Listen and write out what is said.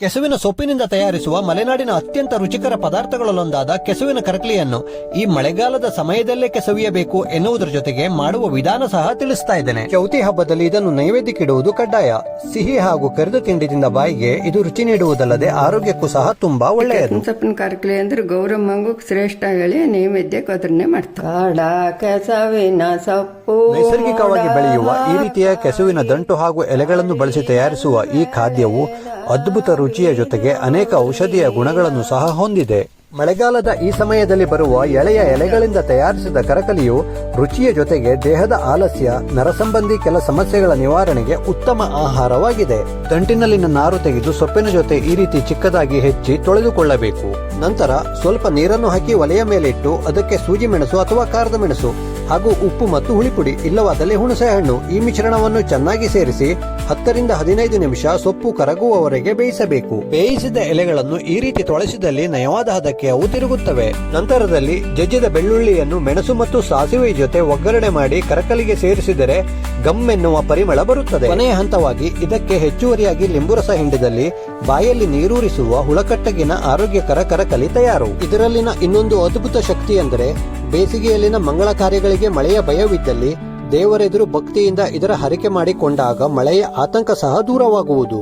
ಕೆಸುವಿನ ಸೊಪ್ಪಿನಿಂದ ತಯಾರಿಸುವ ಮಲೆನಾಡಿನ ಅತ್ಯಂತ ರುಚಿಕರ ಪದಾರ್ಥಗಳಲ್ಲೊಂದಾದ ಕೆಸುವಿನ ಕರಕಲಿಯನ್ನು ಈ ಮಳೆಗಾಲದ ಸಮಯದಲ್ಲೇ ಕೆಸವಿಯಬೇಕು ಎನ್ನುವುದರ ಜೊತೆಗೆ ಮಾಡುವ ವಿಧಾನ ಸಹ ತಿಳಿಸ್ತಾ ಇದ್ದೇನೆ. ಚೌತಿ ಹಬ್ಬದಲ್ಲಿ ಇದನ್ನು ನೈವೇದ್ಯಕ್ಕಿಡುವುದು ಕಡ್ಡಾಯ. ಸಿಹಿ ಹಾಗೂ ಕರಿದ ತಿಂಡಿದಿಂದ ಬಾಯಿಗೆ ಇದು ರುಚಿ ನೀಡುವುದಲ್ಲದೆ ಆರೋಗ್ಯಕ್ಕೂ ಸಹ ತುಂಬಾ ಒಳ್ಳೆಯದು. ಸೊಪ್ಪಿನ ಕರಕಲಿ ಅಂದ್ರೆ ಗೌರಮ್ಮಂಗೂ ಶ್ರೇಷ್ಠ ಹೇಳಿ ನೈವೇದ್ಯಕ್ಕೆ ಅದನ್ನೇ ಮಾಡ್ತಾರೆ. ಕೆಸವಿನ ಸೊಪ್ಪು ನೈಸರ್ಗಿಕವಾಗಿ ಬೆಳೆಯುವ ಈ ರೀತಿಯ ಕೆಸುವಿನ ದಂಟು ಹಾಗೂ ಎಲೆಗಳನ್ನು ಬಳಸಿ ತಯಾರಿಸುವ ಈ ಖಾದ್ಯವು ಅದ್ಭುತ ರುಚಿಯ ಜೊತೆಗೆ ಅನೇಕ ಔಷಧೀಯ ಗುಣಗಳನ್ನು ಸಹ ಹೊಂದಿದೆ. ಮಳೆಗಾಲದ ಈ ಸಮಯದಲ್ಲಿ ಬರುವ ಎಳೆಯ ಎಲೆಗಳಿಂದ ತಯಾರಿಸಿದ ಕರಕಲಿಯು ರುಚಿಯ ಜೊತೆಗೆ ದೇಹದ ಆಲಸ್ಯ, ನರಸಂಬಂಧಿ ಕೆಲ ಸಮಸ್ಯೆಗಳ ನಿವಾರಣೆಗೆ ಉತ್ತಮ ಆಹಾರವಾಗಿದೆ. ದಂಟಿನಲ್ಲಿನ ನಾರು ತೆಗೆದು ಸೊಪ್ಪಿನ ಜೊತೆ ಈ ರೀತಿ ಚಿಕ್ಕದಾಗಿ ಹೆಚ್ಚಿ ತೊಳೆದುಕೊಳ್ಳಬೇಕು. ನಂತರ ಸ್ವಲ್ಪ ನೀರನ್ನು ಹಾಕಿ ಒಲೆಯ ಮೇಲಿಟ್ಟು ಅದಕ್ಕೆ ಸೂಜಿ ಮೆಣಸು ಅಥವಾ ಖಾರದ ಮೆಣಸು ಹಾಗೂ ಉಪ್ಪು ಮತ್ತು ಹುಳಿಪುಡಿ ಇಲ್ಲವಾದಲ್ಲಿ ಹುಣಸೆ ಹಣ್ಣು ಈ ಮಿಶ್ರಣವನ್ನು ಚೆನ್ನಾಗಿ ಸೇರಿಸಿ ಹತ್ತರಿಂದ ಹದಿನೈದು ನಿಮಿಷ ಸೊಪ್ಪು ಕರಗುವವರೆಗೆ ಬೇಯಿಸಬೇಕು. ಬೇಯಿಸಿದ ಎಲೆಗಳನ್ನು ಈ ರೀತಿ ತೊಳೆಸಿದಲ್ಲಿ ನಯವಾದ ಹದಕ್ಕೆ ಅವು ತಿರುಗುತ್ತವೆ. ನಂತರದಲ್ಲಿ ಜಜ್ಜಿದ ಬೆಳ್ಳುಳ್ಳಿಯನ್ನು ಮೆಣಸು ಮತ್ತು ಸಾಸಿವೆ ಜೊತೆ ಒಗ್ಗರಣೆ ಮಾಡಿ ಕರಕಲಿಗೆ ಸೇರಿಸಿದರೆ ಗಮ್ ಎನ್ನುವ ಪರಿಮಳ ಬರುತ್ತದೆ. ಕೊನೆಯ ಹಂತವಾಗಿ ಇದಕ್ಕೆ ಹೆಚ್ಚುವರಿಯಾಗಿ ಲಿಂಬುರಸ ಹಿಂಡಿದಲ್ಲಿ ಬಾಯಲ್ಲಿ ನೀರೂರಿಸುವ ಹುಳಕಟ್ಟಗಿನ ಆರೋಗ್ಯಕರ ಕರಕಲಿ ತಯಾರು. ಇದರಲ್ಲಿನ ಇನ್ನೊಂದು ಅದ್ಭುತ ಶಕ್ತಿ ಎಂದರೆ ಬೇಸಿಗೆಯಲ್ಲಿನ ಮಂಗಳ ಕಾರ್ಯಗಳಿಗೆ ಮಳೆಯ ಭಯವಿದ್ದಲ್ಲಿ ದೇವರೆದುರು ಭಕ್ತಿಯಿಂದ ಇದರ ಹರಿಕೆ ಮಾಡಿಕೊಂಡಾಗ ಮಳೆಯ ಆತಂಕ ಸಹ ದೂರವಾಗುವುದು.